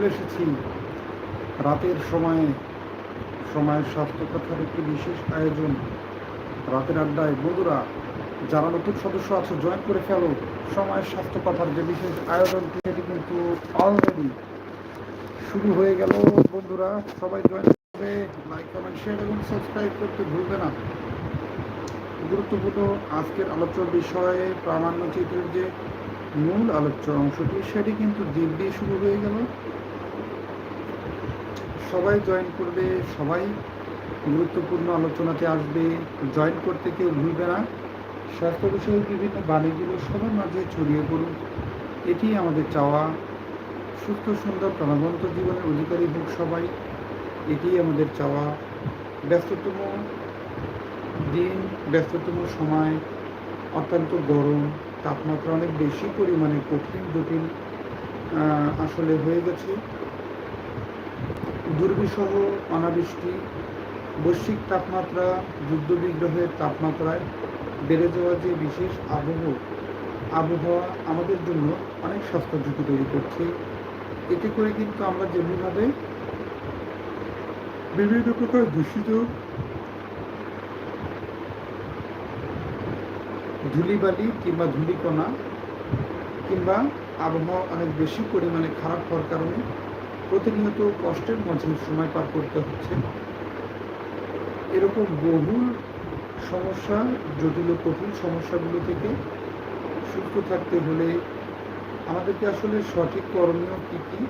চলে এসেছি। রাতের সময়ে, সময়ের স্বাস্থ্য কথার একটি বিশেষ আয়োজন। রাতের আড্ডায় বন্ধুরা, যারা নতুন সদস্য আছে জয়েন করে ফেলো। সময়ের স্বাস্থ্য কথার যে বিশেষ আয়োজনটি, সেটি কিন্তু অলরেডি শুরু হয়ে গেল। বন্ধুরা, সবাই জয়েন করবে। লাইক কমেন্ট শেয়ার এবং সাবস্ক্রাইব করতে ভুলবে না। গুরুত্বপূর্ণ আজকের আলোচ্য বিষয়ে প্রামাণ্য চিত্রের যে মূল আলোচ্য অংশটি, সেটি কিন্তু দিক দিয়ে শুরু হয়ে গেল। সবাই জয়েন করবে, সবাই গুরুত্বপূর্ণ আলোচনাতে আসবে। জয়েন করতে কেউ ভুলবে না। স্বাস্থ্য বিষয়ে বিভিন্ন বাণীগুলো সবার মাঝে ছড়িয়ে পড়ুন এটি আমাদের চাওয়া। সুস্থ, সুন্দর, প্রাণবন্ত জীবনের অধিকারী হোক সবাই এটি আমাদের চাওয়া। ব্যস্ততম দিন, ব্যস্ততম সময় অত্যন্ত গরম। তাপমাত্রা অনেক বেশি পরিমাণে কঠিন, জটিল আসলে হয়ে গেছে। দুর্বিষহ, অনাবৃষ্টি, বৈশ্বিক তাপমাত্রা, যুদ্ধবিগ্রহের তাপমাত্রায় বেড়ে যাওয়া যে বিশেষ আবহ আবহাওয়া আমাদের জন্য অনেক স্বাস্থ্য ঝুঁকি তৈরি করছে। এতে করে কিন্তু আমরা যেমনিভাবে বিভিন্ন প্রকার দূষিত ধুলিবালি কিংবা ধূলিকণা কিংবা আবহাওয়া অনেক বেশি পরিমাণে খারাপ হওয়ার কারণে প্রতিনিয়ত কষ্টের মাঝে সময় পার করতে হচ্ছে। এরকম বহুল সমস্যা, জটিল কঠিন সমস্যাগুলো থেকে সুস্থ থাকতে হলে আমাদেরকে আসলে সঠিক করণীয় কী কী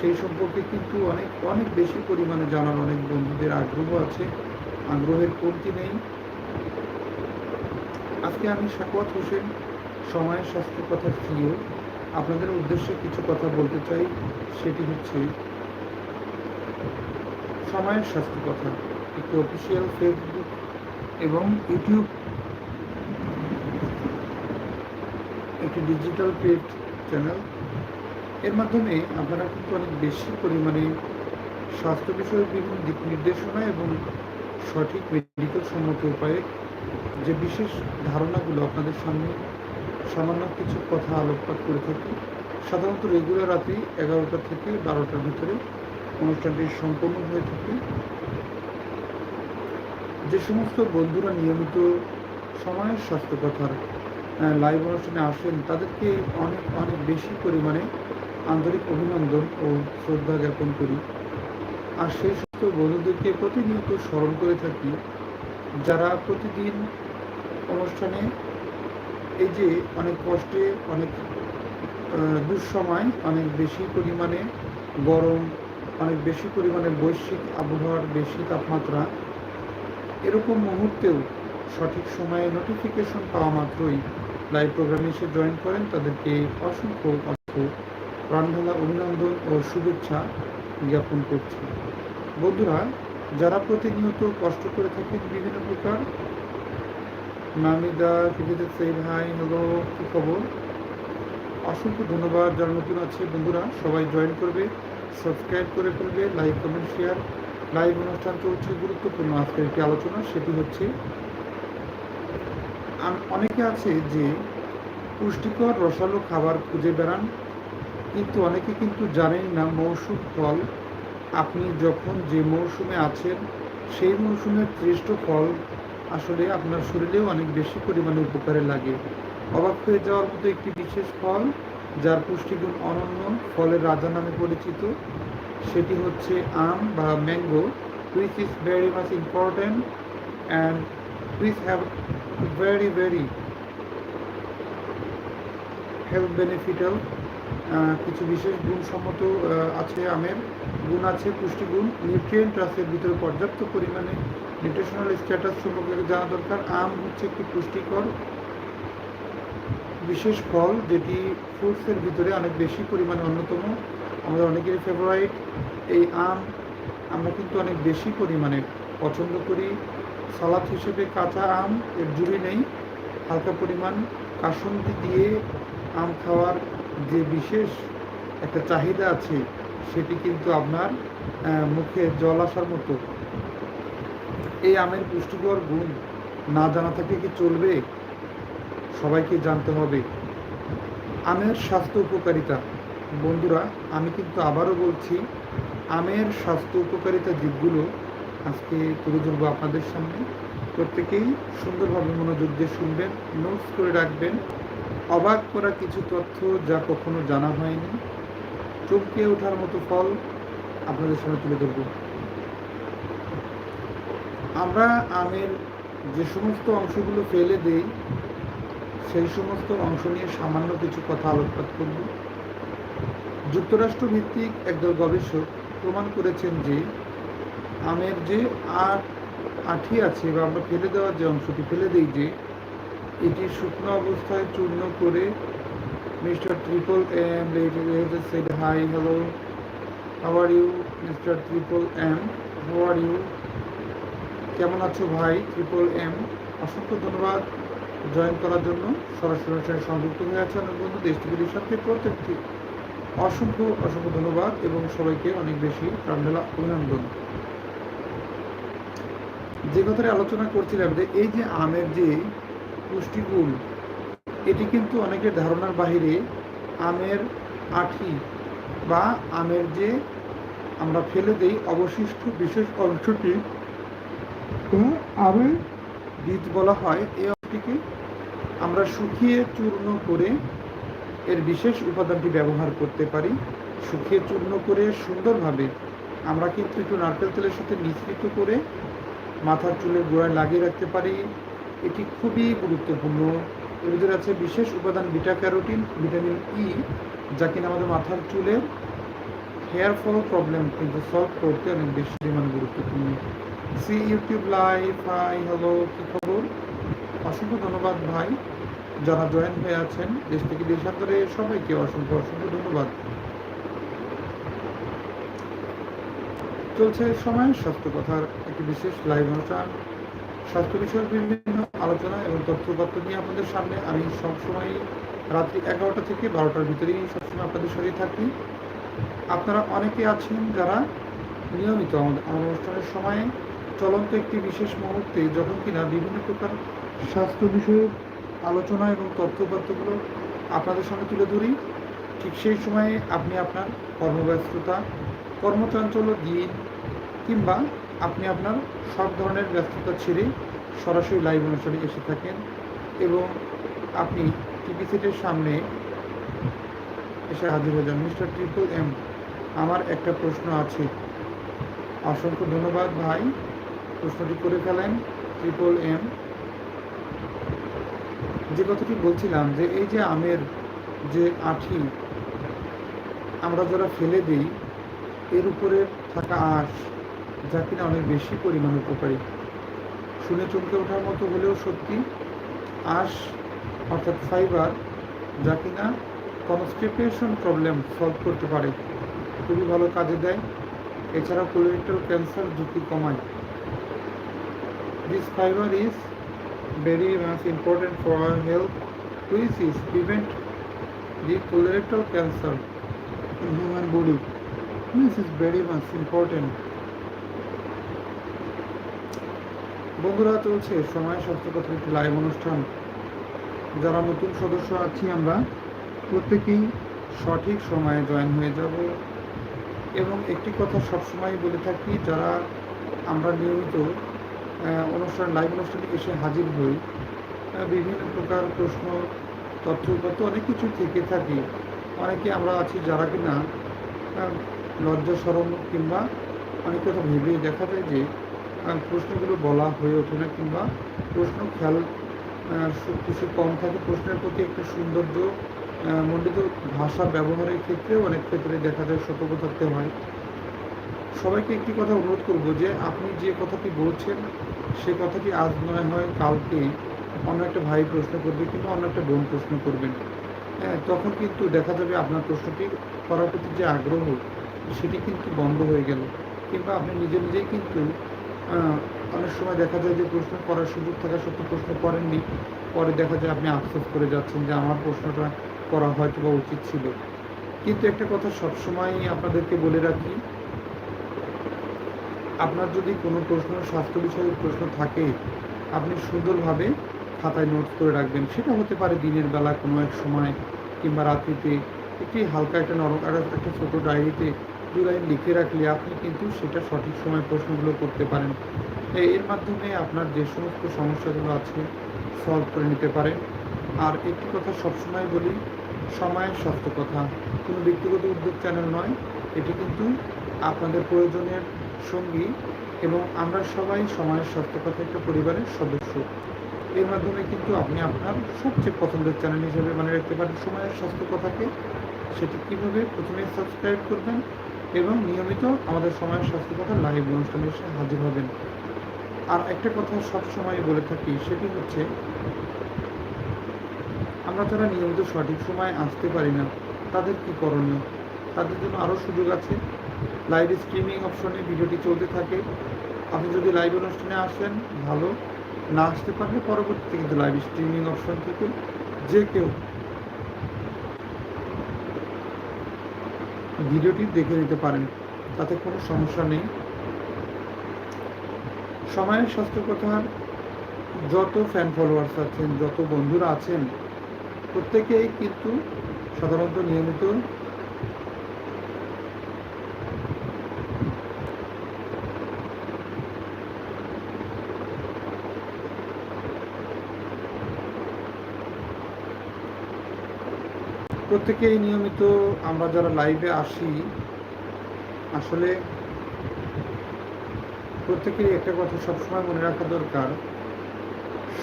সেই সম্পর্কে কিন্তু অনেক অনেক বেশি পরিমাণে জানার অনেক বন্ধুদের আগ্রহ আছে। আগ্রহের কমতি নেই। আজকে আমি সাকওয়াত হোসেন, সময়ের স্বাস্থ্য কথা প্রিয় আপনাদের উদ্দেশ্যে কিছু কথা বলতে চাই, সেটি হচ্ছে সময়ের স্বাস্থ্য কথা। একটি অফিসিয়াল ফেসবুক এবং ইউটিউব একটি ডিজিটাল পেড চ্যানেল এর মাধ্যমে আপনারা কিন্তু অনেক বেশি পরিমাণে স্বাস্থ্য বিষয়ক বিভিন্ন দিক নির্দেশনা এবং সঠিক মেডিকেল সম্মত উপায়ে যে বিশেষ ধারণাগুলো আপনাদের সামনে সামান্য কিছু কথা আলোকপাত করে থাকি, সাধারণত রেগুলার রাতে এগারোটা থেকে বারোটার ভিতরে অনুষ্ঠানটি সম্পন্ন হয়ে থাকে। যে সমস্ত বন্ধুরা নিয়মিত সময়ের স্বাস্থ্য কথার লাইভ অনুষ্ঠানে আসেন, তাদেরকে অনেক অনেক বেশি পরিমাণে আন্তরিক অভিনন্দন ও শ্রদ্ধা জ্ঞাপন করি। আর সেই সমস্ত বন্ধুদেরকে প্রতিনিয়ত স্মরণ করে থাকি যারা প্রতিদিন অনুষ্ঠানে এই যে অনেক কষ্টে, অনেক দুঃসময়, অনেক বেশি পরিমাণে গরম, অনেক বেশি পরিমাণে বৈশ্বিক আবহাওয়ার বেশি তাপমাত্রা, এরকম মুহূর্তেও সঠিক সময়ে নোটিফিকেশন পাওয়া মাত্রই লাইভ প্রোগ্রামে এসে জয়েন করেন। তাদেরকে অসংখ্য অসংখ্য প্রাণঢালা অভিনন্দন ও শুভেচ্ছা জ্ঞাপন করছি। বন্ধুরা যারা প্রতিনিয়ত কষ্ট করে থাকেন বিভিন্ন প্রকার নামিদা টিভিতে সেই ভাই হ্যালো কি খবর? অসংখ্য ধন্যবাদ, যারা নতুন আছে বন্ধুরা, সবাই জয়েন করবে সাবস্ক্রাইব করে ফেলবে লাইক কমেন্ট শেয়ার লাইভ অনুষ্ঠান চলছে গুরুত্বপূর্ণ আজকের একটি আলোচনা, সেটি হচ্ছে অনেকে আছে যে পুষ্টিকর রসালো খাবার খুঁজে বেড়ান, কিন্তু অনেকে কিন্তু জানেন না মৌসুম ফল আপনি যখন যে মৌসুমে আছেন, সেই মৌসুমের শ্রেষ্ঠ ফল আসলে আপনার শরীরেও অনেক বেশি পরিমাণে উপকারে লাগে। অবাক হয়ে যাওয়ার মতো একটি বিশেষ ফল, যার পুষ্টিগুণ অনন্য ফলের রাজা নামে পরিচিত, সেটি হচ্ছে আম বা mango. Which is very much important and which have very very health beneficial কিছু বিশেষ গুণসম্মত আছে আমের। গুণ আছে পুষ্টিগুণ নিউট্রিয়েন্ট আছে ভিতরে পর্যাপ্ত পরিমাণে। নিউট্রিশনাল স্ট্যাটাস সম্পর্কে জানা দরকার। আম হচ্ছে একটি পুষ্টিকর বিশেষ ফল, যেটি ফ্রুটসের ভিতরে অনেক বেশি পরিমাণে অন্যতম। আমাদের অনেকেরই ফেভারাইট এই আম আমরা কিন্তু অনেক বেশি পরিমাণে পছন্দ করি। সালাদ হিসেবে কাঁচা আম, এর জুড়ি নেই। হালকা পরিমাণ কাসুন্দি দিয়ে আম খাওয়ার যে বিশেষ একটা চাহিদা আছে, সেটি কিন্তু আপনার মুখে জল আসার মতো। এই আমের পুষ্টিকর গুণ না জানা থাকলে কি চলবে? সবাইকে জানতে হবে। আমের স্বাস্থ্য উপকারিতা। বন্ধুরা, আমি কিন্তু আবারও বলছি, আমের স্বাস্থ্য উপকারিতা দিকগুলো আজকে তুলে ধরবো আপনাদের সামনে। প্রত্যেকেই সুন্দরভাবে মনোযোগ দিয়ে শুনবেন নোটস করে রাখবেন। অবাক করা কিছু তথ্য যা কখনো জানা হয়নি। চমকে ওঠার মতো ফল আপনাদের সামনে তুলে ধরব। আমরা আমের যে সমস্ত অংশগুলো ফেলে দেই, সেই সমস্ত অংশ নিয়ে সামান্য কিছু কথা আলোকপাত করব। যুক্তরাষ্ট্র ভিত্তিক একদল গবেষক প্রমাণ করেছেন যে, আমের যে আট আঠি আছে বা আমরা ফেলে দেওয়ার যে অংশটি, ফেলে দিই যে এটি শুকনো অবস্থায় চূর্ণ করে mister triple M said hi hello how are you mister triple M how are you কেমন আছো ভাই, ট্রিপল এম? অসংখ্য ধন্যবাদ জয়েন করার জন্য। সরাসরি অনুষ্ঠানে সংযুক্ত হয়ে আছে অনেক বন্ধু দেশ থেকে সাথে প্রত্যেকটি। অসংখ্য অসংখ্য ধন্যবাদ এবং সবাইকে অনেক বেশি প্রাণঢালা অভিনন্দন। যে কথাটি আলোচনা করছিলাম যে, এই যে আমের যে পুষ্টিগুণ, এটি কিন্তু অনেকের ধারণার বাহিরে আমের আঠি বা আমের যে আমরা ফেলে দেই অবশিষ্ট বিশেষ অংশটি আমের বীজ বলা হয় এই অংশটিকে আমরা শুকিয়ে চূর্ণ করে এর বিশেষ উপাদানটি ব্যবহার করতে পারি। শুকিয়ে চূর্ণ করে সুন্দরভাবে আমরা কিন্তু একটু নারকেল তেলের সাথে মিশ্রিত করে মাথার চুলের গোড়ায় লাগিয়ে রাখতে পারি। এটি খুবই গুরুত্বপূর্ণ। এর ভিতরে আছে বিশেষ উপাদান বিটা ক্যারোটিন ভিটামিন ই যা কিনা আমাদের মাথার চুলের হেয়ার ফল প্রবলেম কিন্তু সলভ করতে অনেক বেশি পরিমাণ গুরুত্বপূর্ণ। সি, ইউটিউব লাইভ, হাই, হ্যালো, কি খবর? অসংখ্য ধন্যবাদ ভাই, যারা জয়েন হয়ে আছেন। দেশ থেকে দেশ দেশান্তরে সবাইকে অসংখ্য অসংখ্য ধন্যবাদ। চলছে সময় স্বাস্থ্য কথার একটি বিশেষ লাইভ অনুষ্ঠান। স্বাস্থ্য বিষয়ক বিভিন্ন আলোচনা এবং তথ্যপত্র নিয়ে আপনাদের সামনে আমি সবসময় রাত্রি এগারোটা থেকে বারোটার ভিতরেই সবসময় আপনাদের সঙ্গে থাকি। আপনারা অনেকে আছেন যারা নিয়মিত আমাদের অনুষ্ঠানের সময়ে চলন্ত একটি বিশেষ মুহূর্তে যখন কিনা বিভিন্ন প্রকার স্বাস্থ্য বিষয়ক আলোচনা এবং তথ্যপত্রগুলো আপনাদের সামনে তুলে ধরি, ঠিক সেই সময়ে আপনি আপনার কর্মব্যস্ততা কর্মচঞ্চল দিন কিংবা আপনি আপনার সব ধরনের ব্যস্ততা ছেড়ে সরাসরি লাইভ অনুষ্ঠানে এসে থাকেন এবং আপনি টিভি সেটের সামনে এসে হাজির হয়ে যান। মিস্টার ট্রিপল এম, আমার একটা প্রশ্ন আছে। অসংখ্য ধন্যবাদ ভাই। প্রশ্নটি করে ফেলেন ট্রিপল এম। যে কথাটি বলছিলাম যে এই যে আমের যে আঠি, আমরা যারা ফেলে দিই, এর উপরে থাকা আঁশ যা কিনা অনেক বেশি পরিমাণে উপকারী। শুনে চমকে ওঠার মতো হলেও সত্যি, আঁশ, অর্থাৎ ফাইবার যা কিনা কনস্টিপেশন প্রবলেম সলভ করতে পারে, খুবই ভালো কাজে দেয়। এছাড়া কোলোরেক্টাল ক্যান্সার ঝুঁকি কমায়। This fibre is very much important for our health which is prevent the colorectal cancer in human body. This is very much important. বন্ধুরা, চলছে সময় স্বাস্থ্য কথা, একটি লাইভ অনুষ্ঠান। যারা নতুন সদস্য আছি আমরা, প্রত্যেকেই সঠিক সময়ে জয়েন হয়ে যাব। এবং একটি কথা সবসময় বলে থাকি, যারা আমরা নিয়মিত অনুষ্ঠান লাইভ অনুষ্ঠানে এসে হাজির হই বিভিন্ন প্রকার প্রশ্ন, তথ্য তথ্যগত অনেক কিছু থেকে থাকে। অনেকে আমরা আছি যারা কিনা লজ্জা সরম কিংবা অনেক কথা ভেবে দেখা যায় যে প্রশ্নগুলো বলা হয়ে ওঠে না কিংবা প্রশ্ন খেয়াল কিছু কম থাকে। প্রশ্নের প্রতি একটু সৌন্দর্য মণ্ডিত ভাষা ব্যবহারের ক্ষেত্রেও অনেক ক্ষেত্রে দেখা যায় সতর্ক থাকতে হয়। সবাইকে একটি কথা অনুরোধ করব যে, আপনি যে কথাটি বলছেন, সে কথাটি আজ নয় হয় কালকে অন্য একটা ভাই প্রশ্ন করবে কিংবা অন্য একটা বোন প্রশ্ন করবেন। হ্যাঁ তখন কিন্তু দেখা যাবে আপনার প্রশ্নটি করার প্রতি যে আগ্রহ, সেটি কিন্তু বন্ধ হয়ে গেল। কিংবা আপনি নিজে নিজেই কিন্তু অনেক সময় দেখা যায় যে প্রশ্ন করার সুযোগ থাকা সত্ত্বেও প্রশ্ন করেননি। পরে দেখা যায় আপনি আফসোস করে যাচ্ছেন যে আমার প্রশ্নটা করা হয়তো বা উচিত ছিল। কিন্তু একটা কথা সবসময় আপনাদেরকে বলে রাখি, আপনার যদি কোনো প্রশ্ন, স্বাস্থ্য বিষয়ক প্রশ্ন থাকে, আপনি সুন্দরভাবে খাতায় নোট করে রাখবেন। সেটা হতে পারে দিনের বেলা কোনো এক সময় কিংবা রাত্রিতে একটি হালকা একটা নরম একটা ছোটো ডায়েরিতে দু লাইন লিখে রাখলে আপনি কিন্তু সেটা সঠিক সময় প্রশ্নগুলো করতে পারেন। এর মাধ্যমে আপনার যে সমস্ত সমস্যাগুলো আছে সলভ করে নিতে পারেন। আর একটি কথা সবসময় বলি সময়ের স্বাস্থ্য কথা। কোনো ব্যক্তিগত উদ্যোগ চ্যানেল নয়। এটি কিন্তু আপনাদের প্রয়োজনের সঙ্গী এবং আমরা সবাই সময়ের স্বাস্থ্য কথা একটা পরিবারের সদস্য। এর মাধ্যমে কিন্তু আপনি আপনার সবচেয়ে পছন্দের চ্যানেল হিসেবে মানে রাখতে পারেন। সময়ের স্বাস্থ্য কথাকে, সেটি কীভাবে? প্রথমে সাবস্ক্রাইব করবেন। এবং নিয়মিত আমাদের সময়ের স্বাস্থ্য কথা লাইভ অনুষ্ঠানে এসে হাজির হবেন। আর একটা কথা সব সময় বলে থাকি, সেটি হচ্ছে, আমরা যারা নিয়মিত সঠিক সময় আসতে পারি না, তাদের কি করণীয়? তাদের জন্য আরও সুযোগ আছে। লাইভ স্ট্রিমিং অপশনে ভিডিওটি চলতে থাকে। আপনি যদি লাইভ অনুষ্ঠানে আসেন, ভালো। না আসতে পারলে পরবর্তীতে কিন্তু লাইভ স্ট্রিমিং অপশন থেকে যে কেউ ভিডিওটি দেখে নিতে পারেন, তাতে কোনো সমস্যা নেই। সময়ের স্বাস্থ্য কথার যত ফ্যান ফলোয়ার্স আছেন, যত বন্ধুরা আছেন, প্রত্যেকেই কিন্তু সাধারণত নিয়মিত প্রত্যেকেই নিয়মিত আমরা যারা লাইভে আসি, আসলে প্রত্যেকেরই একটা কথা সবসময় মনে রাখা দরকার।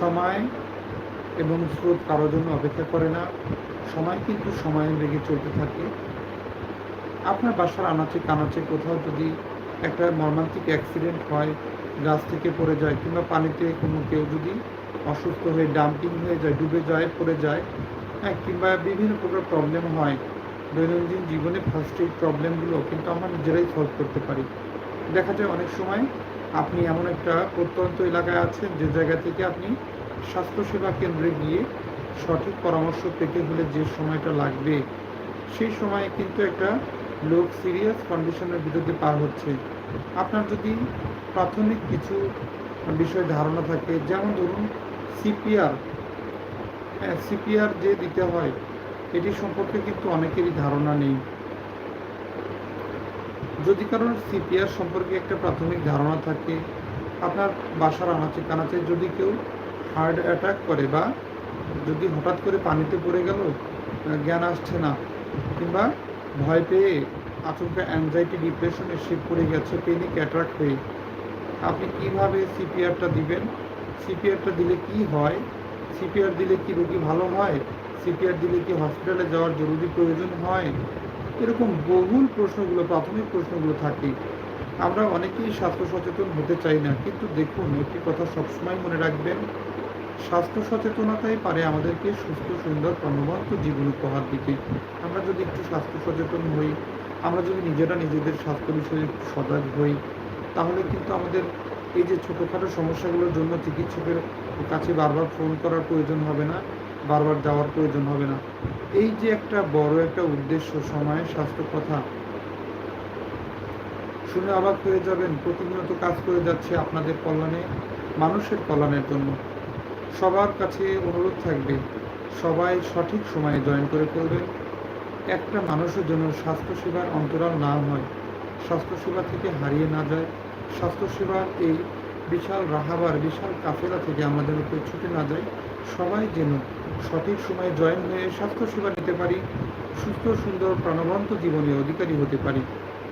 সময় এবং স্রোত কারোর জন্য অপেক্ষা করে না। সময় কিন্তু সময়ের বেগে চলতে থাকে। আপনার বাসার আনাচে কানাচে কোথাও যদি একটা মর্মান্তিক অ্যাক্সিডেন্ট হয়, গাছ থেকে পড়ে যায় কিংবা পানিতে কোনো কেউ যদি অসুস্থ হয়ে ডাম্পিং হয়ে যায়, ডুবে যায়, পড়ে যায় কিংবা বিভিন্ন প্রকার প্রবলেম হয়। দৈনন্দিন জীবনে ফার্স্ট এইড প্রবলেমগুলো কিন্তু আমরা নিজেরাই সলভ করতে পারি। দেখা যায় অনেক সময় আপনি এমন একটা প্রত্যন্ত এলাকায় আছেন, যে জায়গা থেকে আপনি স্বাস্থ্যসেবা কেন্দ্রে গিয়ে সঠিক পরামর্শ পেতে হলে যে সময়টা লাগবে, সেই সময়ে কিন্তু একটা লোক সিরিয়াস কন্ডিশনের বিরুদ্ধে পার হচ্ছে। আপনার যদি প্রাথমিক কিছু বিষয় ধারণা থাকে, যেমন ধরুন সিপিআর হ্যাঁ সিপিআর যে দিতে হয়, এটি সম্পর্কে কিন্তু অনেকেরই ধারণা নেই। যদি কারোর সিপিআর সম্পর্কে একটা প্রাথমিক ধারণা থাকে, আপনার বাসার আনাচে কানাচে যদি কেউ হার্ট অ্যাটাক করে বা যদি হঠাৎ করে পানিতে পড়ে গেল জ্ঞান আসছে না, কিংবা ভয় পেয়ে আচমকা অ্যাংজাইটি ডিপ্রেশনে সে পড়ে গেছে পেনিক অ্যাট্রাক হয়ে, আপনি কীভাবে সিপিআরটা দিবেন? সিপিআরটা দিলে কি হয়? সিপিআর দিলে কি রোগী ভালো হয়? সিপিআর দিলে কি হসপিটালে যাওয়ার জরুরি প্রয়োজন হয়? এরকম বহুল প্রশ্নগুলো, প্রাথমিক প্রশ্নগুলো থাকে। আমরা অনেকেই স্বাস্থ্য সচেতন হতে চাই না, কিন্তু দেখুন, একটি কথা সবসময় মনে রাখবেন, স্বাস্থ্য সচেতনতাই পারে আমাদেরকে সুস্থ, সুন্দর, প্রাণবন্ত জীবন উপহার দিতে। আমরা যদি একটু স্বাস্থ্য সচেতন হই, আমরা যদি নিজেরা নিজেদের স্বাস্থ্য বিষয়ে একটু সজাগ হই, তাহলে কিন্তু আমাদের এই যে ছোটোখাটো সমস্যাগুলোর জন্য চিকিৎসকের কাছে বারবার ফোন করার প্রয়োজন হবে না, বারবার যাওয়ার প্রয়োজন হবে না। এই যে একটা বড় একটা উদ্দেশ্য সময়ের স্বাস্থ্য কথা, শুনে অবাক হয়ে যাবেন, প্রতিনিয়ত কাজ করে যাচ্ছে আপনাদের কল্যাণে, মানুষের কল্যাণের জন্য। সবার কাছে অনুরোধ থাকবে, সবাই সঠিক সময়ে জয়েন করে ফেলবেন। একটা মানুষের জন্য স্বাস্থ্যসেবার অন্তরাল না হয়, স্বাস্থ্যসেবা থেকে হারিয়ে না যায়। স্বাস্থ্যসেবার এই বিশাল রাহাবার, বিশাল কাফেলা থেকে আমাদের উপরে ছুটে না যায়। সবাই যেন সঠিক সময়ে জয়েন হয়ে স্বাস্থ্যসেবা নিতে পারি, সুস্থ, সুন্দর, প্রাণবন্ত জীবনের অধিকারী হতে পারি,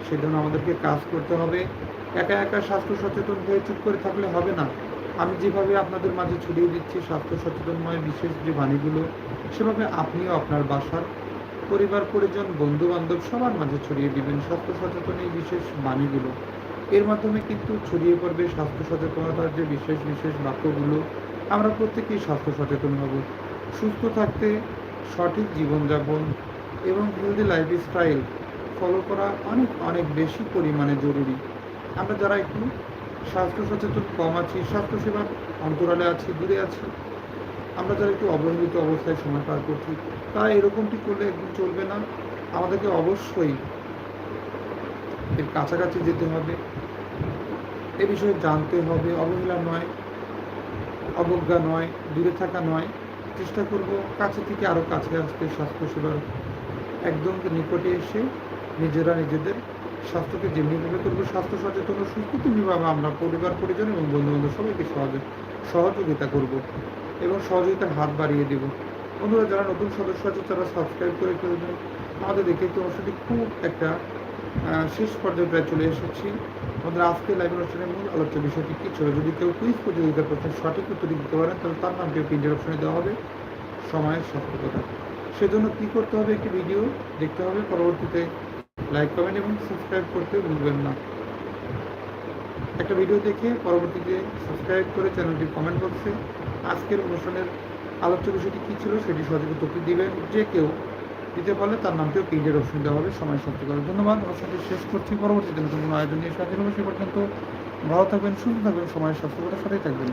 সেজন্য আমাদেরকে কাজ করতে হবে। একা একা স্বাস্থ্য সচেতন হয়ে চুপ করে থাকলে হবে না। আমি যেভাবে আপনাদের মাঝে ছড়িয়ে দিচ্ছি স্বাস্থ্য সচেতনময় বিশেষ যে বাণীগুলো, সেভাবে আপনিও আপনার বাসার পরিবার, পরিজন বন্ধু বান্ধব সবার মাঝে ছড়িয়ে দিবেন। স্বাস্থ্য সচেতন এই বিশেষ বাণীগুলো। এর মাধ্যমে কিন্তু ছড়িয়ে পড়বে স্বাস্থ্য সচেতনতার যে বিশেষ বিশেষ বাক্যগুলো, আমরা প্রত্যেকেই স্বাস্থ্য সচেতন হব। সুস্থ থাকতে সঠিক জীবনযাপন এবং হেলদি লাইফস্টাইল ফলো করা অনেক অনেক বেশি পরিমাণে জরুরি। আমরা যারা একটু স্বাস্থ্য সচেতন কম আছি স্বাস্থ্যসেবার অন্তরালে আছি, দূরে আছি, আমরা যারা একটু অবহেলিত অবস্থায় সময় পার করছি, তারা এরকমটি করলে একদিন চলবে না। আমাদেরকে অবশ্যই এর কাছাকাছি যেতে হবে। এ বিষয়ে জানতে হবে। অবহেলা নয়, অবজ্ঞা নয়, দূরে থাকা নয়। চেষ্টা করব কাছে থেকে আরও কাছে আসতে স্বাস্থ্যসেবার একদম নিকটে এসে নিজেরা নিজেদের স্বাস্থ্যকে যেমনিভাবে করব, স্বাস্থ্য সচেতন ও সুস্থ আমরা পরিবার, পরিজন এবং বন্ধু বান্ধব সবাইকে সহজে সহযোগিতা করব এবং সহযোগিতার হাত বাড়িয়ে দেব। বন্ধুরা, যারা নতুন সদস্য আছে, তারা সাবস্ক্রাইব করে ফেলবেন আমাদের দেখে একটি খুব একটা শেষ পর্যায়ে প্রায় চলে এসেছি। আমাদের আজকে লাইভ অনুষ্ঠানের মূল আলোচ্য বিষয়টি কী ছিল? যদি কেউ কুইজ প্রতিযোগিতার প্রশ্নের সঠিক উত্তর দিতে পারেন, তাহলে তার নামটি প্রিন্টের অপশনে দেওয়া হবে। সময়ের সতর্কতা। সেজন্য কী করতে হবে একটি ভিডিও দেখতে হবে। পরবর্তীতে লাইক কমেন্ট এবং সাবস্ক্রাইব করতে ভুলবেন না। একটা ভিডিও দেখে পরবর্তীতে সাবস্ক্রাইব করে চ্যানেলটি কমেন্ট বক্সে আজকের অনুষ্ঠানের আলোচ্য বিষয়টি কী ছিল? সেটি সঠিক উত্তরটি দিবেন যে কেউ দিতে পারলে তার নামটিও প্রিন্টের অপশন দেওয়া হবে, সময় সত্যি করে ধন্যবাদ, অনুষ্ঠানটি শেষ করছি। পরবর্তীতে নতুন কোনো আয়োজন নিয়ে সাহায্য হবে সে পর্যন্ত ভালো থাকবেন, সুস্থ থাকবেন সময়ের স্বাস্থ্যকতার সাথেই থাকবেন।